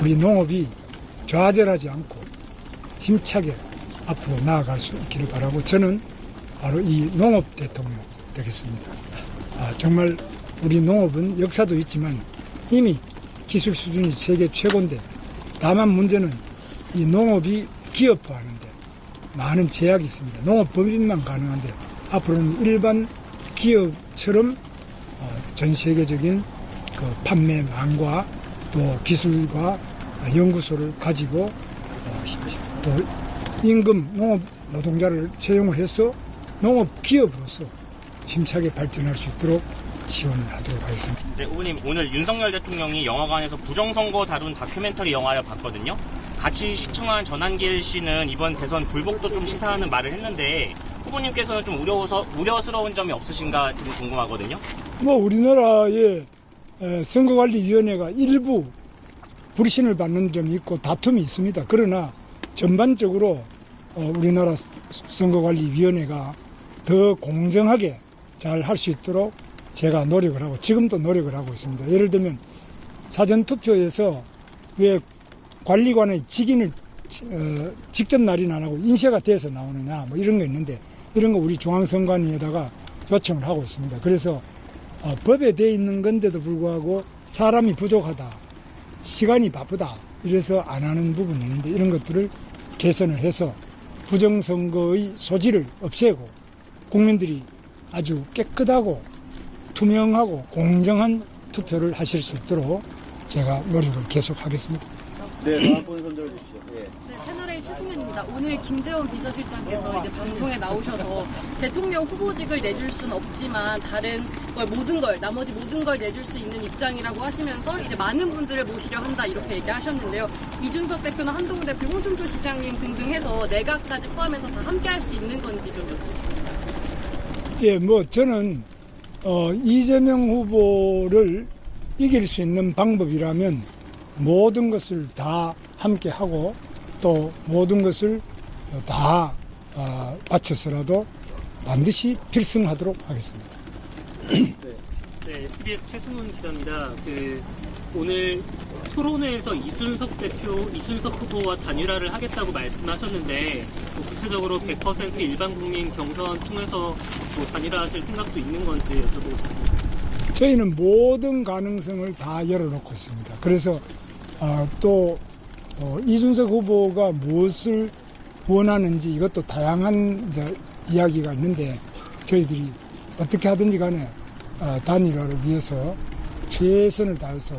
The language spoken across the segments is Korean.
우리 농업이 좌절하지 않고 힘차게 앞으로 나아갈 수 있기를 바라고 저는 바로 이 농업 대통령 되겠습니다. 아, 정말 우리 농업은 역사도 있지만 이미 기술 수준이 세계 최고인데 다만 문제는 이 농업이 기업화하는데 많은 제약이 있습니다. 농업 법인만 가능한데 앞으로는 일반 기업처럼 어, 전 세계적인 그 판매망과 또 기술과 연구소를 가지고 어, 또 임금 농업 노동자를 채용을 해서 농업 기업으로서 힘차게 발전할 수 있도록 지원을 하도록 하겠습니다. 네, 후보님 오늘 윤석열 대통령이 영화관에서 부정선거 다룬 다큐멘터리 영화를 봤거든요. 같이 시청한 전한길 씨는 이번 대선 불복도 좀 시사하는 말을 했는데 후보님께서는 좀 우려서, 우려스러운 점이 없으신가 좀 궁금하거든요. 뭐 우리나라의 에, 선거관리위원회가 일부 불신을 받는 점이 있고 다툼이 있습니다. 그러나 전반적으로 어, 우리나라 선거관리위원회가 더 공정하게 잘 할 수 있도록 제가 노력을 하고 지금도 노력을 하고 있습니다. 예를 들면 사전투표에서 왜 관리관의 직인을 어, 직접 날인 안 하고 인쇄가 돼서 나오느냐 뭐 이런 거 있는데 이런 거 우리 중앙선관위에다가 요청을 하고 있습니다. 그래서 어, 법에 돼 있는 건데도 불구하고 사람이 부족하다, 시간이 바쁘다 이래서 안 하는 부분이 있는데 이런 것들을 개선을 해서 부정선거의 소지를 없애고 국민들이 아주 깨끗하고 투명하고 공정한 투표를 하실 수 있도록 제가 노력을 계속하겠습니다. 네, 다음 분 손들어 주십시오. 예. 네, 채널A 최승현입니다. 오늘 김재원 비서실장께서 이제 방송에 나오셔서 대통령 후보직을 내줄 수는 없지만 다른 걸 모든 걸 나머지 모든 걸 내줄 수 있는 입장이라고 하시면서 이제 많은 분들을 모시려 한다 이렇게 얘기하셨는데요. 이준석 대표나 한동훈 대표, 홍준표 시장님 등등 해서 내각까지 포함해서 다 함께할 수 있는 건지 좀 여쭙습니다. 예, 뭐 저는 어, 이재명 후보를 이길 수 있는 방법이라면 모든 것을 다 함께 하고 또 모든 것을 다 어, 바쳐서라도 반드시 필승하도록 하겠습니다. 네, SBS 최승훈 기자입니다. 그 오늘 토론회에서 이순석 대표, 이순석 후보와 단일화를 하겠다고 말씀하셨는데 뭐 구체적으로 100% 일반 국민 경선 통해서 뭐 단일화하실 생각도 있는 건지 여쭤보겠습니다. 저희는 모든 가능성을 다 열어놓고 있습니다. 그래서 아, 또 어, 이준석 후보가 무엇을 원하는지 이것도 다양한 이야기가 있는데 저희들이 어떻게 하든지 간에 어, 단일화를 위해서 최선을 다해서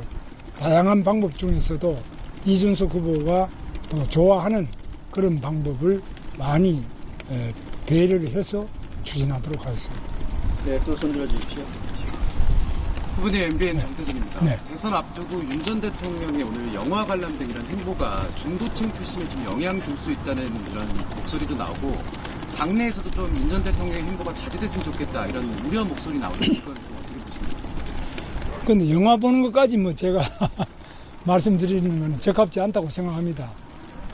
다양한 방법 중에서도 이준석 후보가 더 좋아하는 그런 방법을 많이 에, 배려를 해서 추진하도록 하겠습니다. 네, 또 손들어 주십시오. 후보님 MBN 정태진입니다. 네. 대선 앞두고 윤 전 대통령의 오늘 영화 관람된 이런 행보가 중도층 표심에 좀 영향 줄 수 있다는 이런 목소리도 나오고 당내에서도 좀 윤 전 대통령의 행보가 자제됐으면 좋겠다 이런 우려 목소리 나오는데 이건 좀 어떻게 보십니까? 근데 영화 보는 것까지 뭐 제가 말씀드리는 건 적합지 않다고 생각합니다.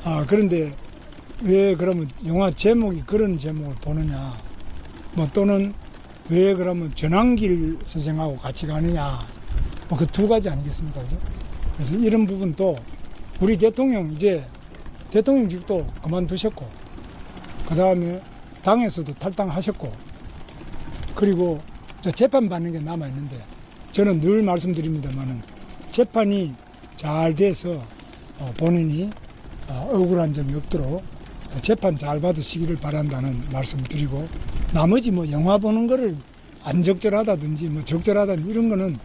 아, 그런데 왜 그러면 영화 제목이 그런 제목을 보느냐. 뭐 또는 왜 그러면 전환길 선생하고 같이 가느냐. 뭐 그 두 가지 아니겠습니까? 그죠? 그래서 이런 부분도 우리 대통령 이제 대통령직도 그만두셨고, 그 다음에 당에서도 탈당하셨고, 그리고 저 재판 받는 게 남아 있는데 저는 늘 말씀드립니다만은 재판이 잘 돼서 어, 본인이 어, 억울한 점이 없도록 어, 재판 잘 받으시기를 바란다는 말씀 드리고 나머지 뭐 영화 보는 거를 안 적절하다든지 뭐 적절하다든지 이런 거는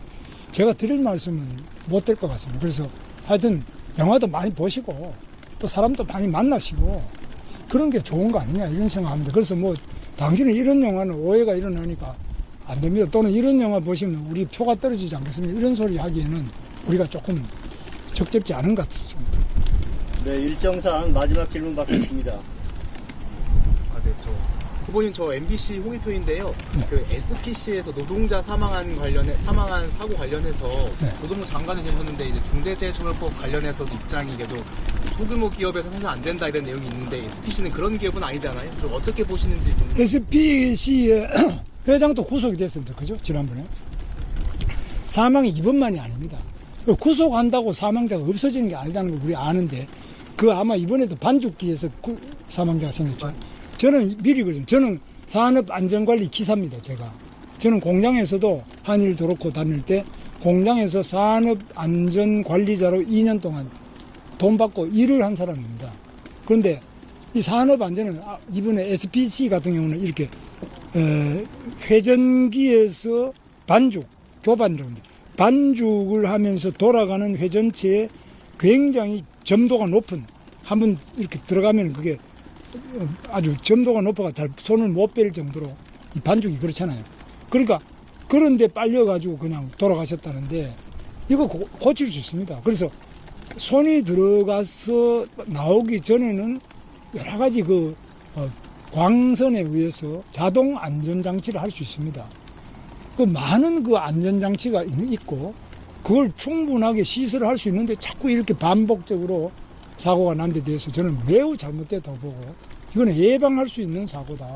제가 드릴 말씀은 못 될 것 같습니다. 그래서 하여튼 영화도 많이 보시고 또 사람도 많이 만나시고 그런 게 좋은 거 아니냐 이런 생각합니다. 그래서 뭐 당신은 이런 영화는 오해가 일어나니까 안 됩니다. 또는 이런 영화 보시면 우리 표가 떨어지지 않겠습니까? 이런 소리 하기에는 우리가 조금 적절치 않은 것 같습니다. 네, 일정상 마지막 질문 받겠습니다. 아, 네, 저 후보님 저 MBC 홍익표인데요. 그 SPC에서 노동자 사망한 관련해 사망한 사고 관련해서 네. 노동부 장관을 계셨는데 이제 중대재해처벌법 관련해서도 입장이 계속 소규모 기업에서 생산 안 된다 이런 내용이 있는데 SPC는 그런 기업은 아니잖아요. 좀 어떻게 보시는지 좀 SPC의 회장도 구속이 됐습니다. 그죠? 지난번에. 사망이 이번만이 아닙니다. 구속한다고 사망자가 없어지는 게 아니라는 걸 우리 아는데 그 아마 이번에도 반죽기에서 구- 사망자가 생겼죠. 저는 미리 그러죠. 저는 산업안전관리 기사입니다. 제가 저는 공장에서도 한일 도로코 다닐 때 공장에서 산업안전관리자로 2년 동안 돈 받고 일을 한 사람입니다. 그런데 이 산업안전은 아, 이번에 SPC 같은 경우는 이렇게 에, 회전기에서 반죽, 교반이라고 합니다. 반죽을 하면서 돌아가는 회전체에 굉장히 점도가 높은 한번 이렇게 들어가면 그게 어, 아주 점도가 높아가 잘 손을 못 뺄 정도로 이 반죽이 그렇잖아요. 그러니까 그런데 빨려가지고 그냥 돌아가셨다는데 이거 고, 고칠 수 있습니다. 그래서 손이 들어가서 나오기 전에는 여러 가지 그 어, 광선에 의해서 자동 안전 장치를 할 수 있습니다. 그 많은 그 안전 장치가 있- 있고 그걸 충분하게 시설을 할수 있는데 자꾸 이렇게 반복적으로 사고가 난 데 대해서 저는 매우 잘못됐다고 보고 이거는 예방할 수 있는 사고다.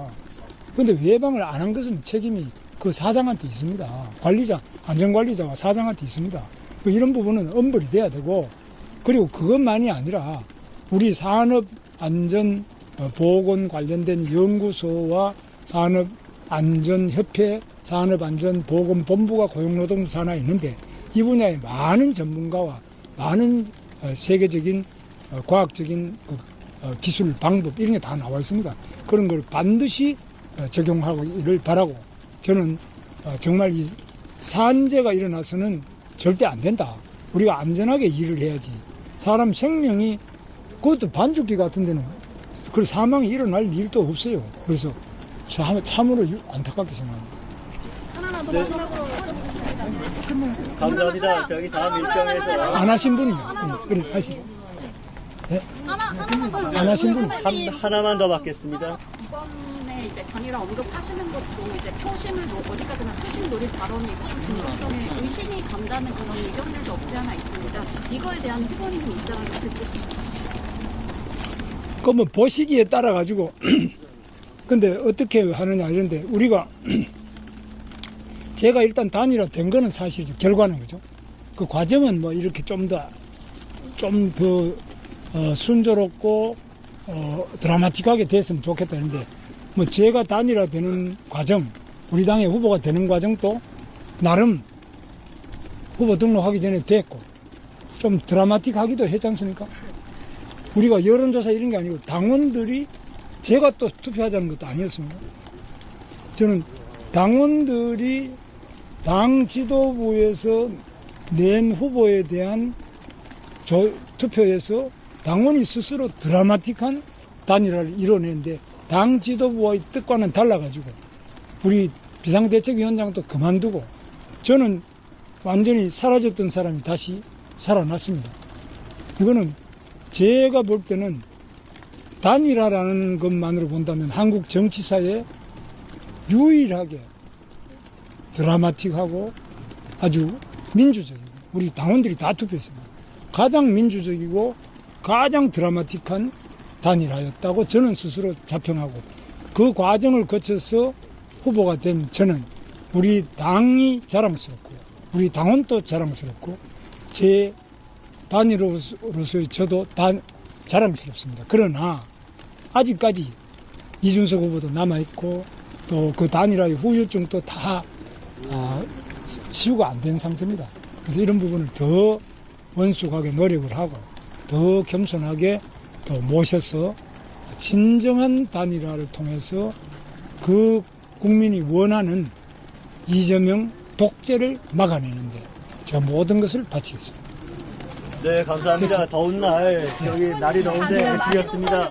근데 예방을 안 한 것은 책임이 그 사장한테 있습니다. 관리자, 안전관리자와 사장한테 있습니다. 그 이런 부분은 엄벌이 돼야 되고 그리고 그것만이 아니라 우리 산업 안전 어, 보건 관련된 연구소와 산업 안전 협회, 산업 안전 보건 본부가 고용노동 산하에 있는데 이 분야에 많은 전문가와 많은 어, 세계적인 어, 과학적인 그, 어, 기술 방법 이런 게 다 나와 있습니다. 그런 걸 반드시 어, 적용하기를 바라고 저는 어, 정말 이 산재가 일어나서는 절대 안 된다. 우리가 안전하게 일을 해야지. 사람 생명이 그것도 반죽기 같은 데는 그 사망이 일어날 일도 없어요. 그래서 참, 참으로 유- 안타깝게 생각합니다. 하나만 더 네. 마지막으로 여쭤보겠습니다. 감사합니다. 저기 다음 일정에서 안 하신 분이요. 예, 그래, 하시. 하나, 하나만 더 안 하신 분이. 한, 하나만 더 받겠습니다. 이번에 이제 단일화 언급하시는 것도 이제 표심을 노, 어디까지나 표심 노릴 발언이고 진정성에 의심이 간다는 그런 의견들도 없지 않아 있습니다. 이거에 대한 후보님 입장을 듣고 싶습니다. 그뭐 보시기에 따라 가지고 근데 어떻게 하느냐 이런데 우리가 제가 일단 단일화 된 거는 사실이죠 결과는 그죠 그 과정은 뭐 이렇게 좀 더 좀더 어, 순조롭고 어, 드라마틱하게 됐으면 좋겠다 했는데 뭐 제가 단일화 되는 과정 우리 당의 후보가 되는 과정도 나름 후보 등록하기 전에 됐고 좀 드라마틱하기도 했지 않습니까? 우리가 여론조사 이런 게 아니고 당원들이 제가 또 투표하자는 것도 아니었습니다. 저는 당원들이 당 지도부에서 낸 후보에 대한 조- 투표에서 당원이 스스로 드라마틱한 단일화를 이뤄내는데 당 지도부와의 뜻과는 달라가지고 우리 비상대책위원장도 그만두고 저는 완전히 사라졌던 사람이 다시 살아났습니다. 이거는 제가 볼 때는 단일화라는 것만으로 본다면 한국 정치사에 유일하게 드라마틱하고 아주 민주적이고 우리 당원들이 다 투표했습니다. 가장 민주적이고 가장 드라마틱한 단일화였다고 저는 스스로 자평하고 그 과정을 거쳐서 후보가 된 저는 우리 당이 자랑스럽고 우리 당원도 자랑스럽고 제 단일로서의 저도 단, 자랑스럽습니다. 그러나 아직까지 이준석 후보도 남아있고 또 그 단일화의 후유증도 다 아, 치유가 안 된 상태입니다. 그래서 이런 부분을 더 원숙하게 노력을 하고 더 겸손하게 더 모셔서 진정한 단일화를 통해서 그 국민이 원하는 이재명 독재를 막아내는데 저 모든 것을 바치겠습니다. 네, 감사합니다. 더운 날, 여기 날이 더운데 애쓰셨습니다.